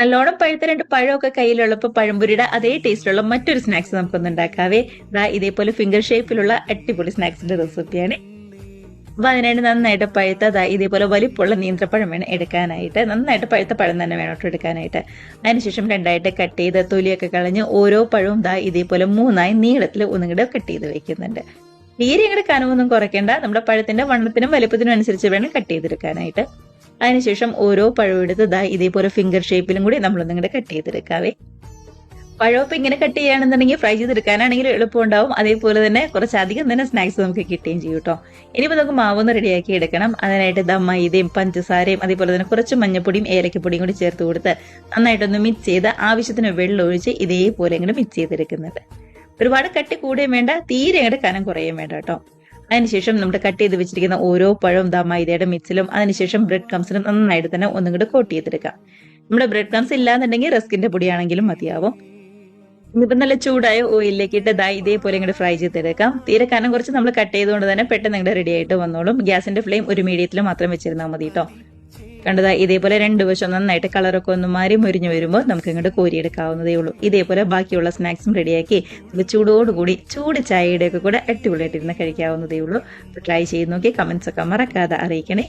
നല്ലോണം പഴുത്ത രണ്ട് പഴമൊക്കെ കയ്യിലുള്ളപ്പോൾ പഴംപുരിയുടെ അതേ ടേസ്റ്റിലുള്ള മറ്റൊരു സ്നാക്സ് നമുക്കൊന്ന് ഉണ്ടാക്കാവേ. ഇതേപോലെ ഫിംഗർ ഷേപ്പിലുള്ള അടിപൊളി സ്നാക്സിന്റെ റെസിപ്പിയാണ് അപ്പൊ അതിനായിട്ട് നന്നായിട്ട് പഴുത്ത ദാ ഇതേപോലെ വലിപ്പമുള്ള നീന്തപ്പഴം വേണം എടുക്കാനായിട്ട്. നന്നായിട്ട് പഴുത്ത പഴം തന്നെ വേണം കേട്ടോ എടുക്കാനായിട്ട്. അതിനുശേഷം രണ്ടായിട്ട് കട്ട് ചെയ്ത് തൊലിയൊക്കെ കളഞ്ഞ് ഓരോ പഴവും ദാ ഇതേപോലെ മൂന്നായി നീളത്തിൽ ഒന്നുകൂടെ കട്ട് ചെയ്ത് വെക്കുന്നുണ്ട്. തീരെ ഇങ്ങോട്ട് കനവൊന്നും കുറയ്ക്കേണ്ട. നമ്മുടെ പഴത്തിന്റെ വണ്ണത്തിനും വലിപ്പത്തിനും അനുസരിച്ച് വേണം കട്ട് ചെയ്തെടുക്കാനായിട്ട്. അതിനുശേഷം ഓരോ പഴവും എടുത്ത് ദാ ഇതേപോലെ ഫിംഗർ ഷേപ്പിലും കൂടി നമ്മളൊന്നും ഇങ്ങനെ കട്ട് ചെയ്തെടുക്കാവേ. പഴമൊക്കെ ഇങ്ങനെ കട്ട് ചെയ്യുകയാണെന്നുണ്ടെങ്കിൽ ഫ്രൈ ചെയ്തെടുക്കാനാണെങ്കിൽ എളുപ്പമുണ്ടാവും അതേപോലെ തന്നെ കുറച്ചധികം തന്നെ സ്നാക്സ് നമുക്ക് കിട്ടുകയും ചെയ്യും കേട്ടോ ഇനിയിപ്പോൾ നമുക്ക് മാവൊന്ന് റെഡിയാക്കി എടുക്കണം. അതിനായിട്ട് ദാ മൈദയും പഞ്ചസാരയും അതേപോലെ തന്നെ കുറച്ച് മഞ്ഞപ്പൊടിയും ഏലക്കപ്പൊടിയും കൂടി ചേർത്ത് കൊടുത്ത് നന്നായിട്ടൊന്ന് മിക്സ് ചെയ്ത് ആവശ്യത്തിന് വെള്ളം ഒഴിച്ച് ഇതേപോലെ ഇങ്ങനെ മിക്സ് ചെയ്തെടുക്കുന്നത്. ഒരുപാട് കട്ടി കൂടുകയും വേണ്ട തീരെ അങ്ങോട്ട് കനം കുറയുകയും വേണ്ട കേട്ടോ അതിനുശേഷം നമ്മുടെ കട്ട് ചെയ്ത് വെച്ചിരിക്കുന്ന ഓരോ പഴവും ദാ മൈദയുടെ മിക്സിലും അതിനുശേഷം ബ്രെഡ് ക്രംസിലും നന്നായിട്ട് തന്നെ ഒന്നും കൂടെ കോട്ട് ചെയ്തെടുക്കാം. നമ്മുടെ ബ്രെഡ് ക്രംസ് ഇല്ലാന്നുണ്ടെങ്കിൽ റസ്കിന്റെ പൊടിയാണെങ്കിലും മതിയാവും. ഇന്നിപ്പം നല്ല ചൂടായ ഓയിലിലേക്ക് ഇട്ട് ദാ ഇതേപോലെ ഇങ്ങോട്ട് ഫ്രൈ ചെയ്തെടുക്കാം. തീരെ കനം കുറച്ച് നമ്മൾ കട്ട് ചെയ്തുകൊണ്ട് തന്നെ പെട്ടെന്ന് ഇങ്ങോട്ട് റെഡി ആയിട്ട് വന്നോളും. ഗ്യാസിന്റെ ഫ്ലെയിം ഒരു മീഡിയത്തിൽ മാത്രം വെച്ചിരുന്നാൽ മതി കേട്ടോ കണ്ടതാ ഇതേപോലെ രണ്ട് വശം നന്നായിട്ട് കളറൊക്കെ ഒന്ന് മാറി മുരിഞ്ഞു വരുമ്പോൾ നമുക്ക് ഇങ്ങോട്ട് കോരിയെടുക്കാവുന്നതേ ഉള്ളൂ. ഇതേപോലെ ബാക്കിയുള്ള സ്നാക്സും റെഡിയാക്കി ചൂടോടുകൂടി ചൂട് ചായയുടെ ഒക്കെ കൂടെ അടിപൊളിയായിട്ടിരുന്ന് കഴിക്കാവുന്നതേ ഉള്ളൂ. ട്രൈ ചെയ്ത് നോക്കി കമന്റ്സ് ഒക്കെ മറക്കാതെ അറിയിക്കണേ.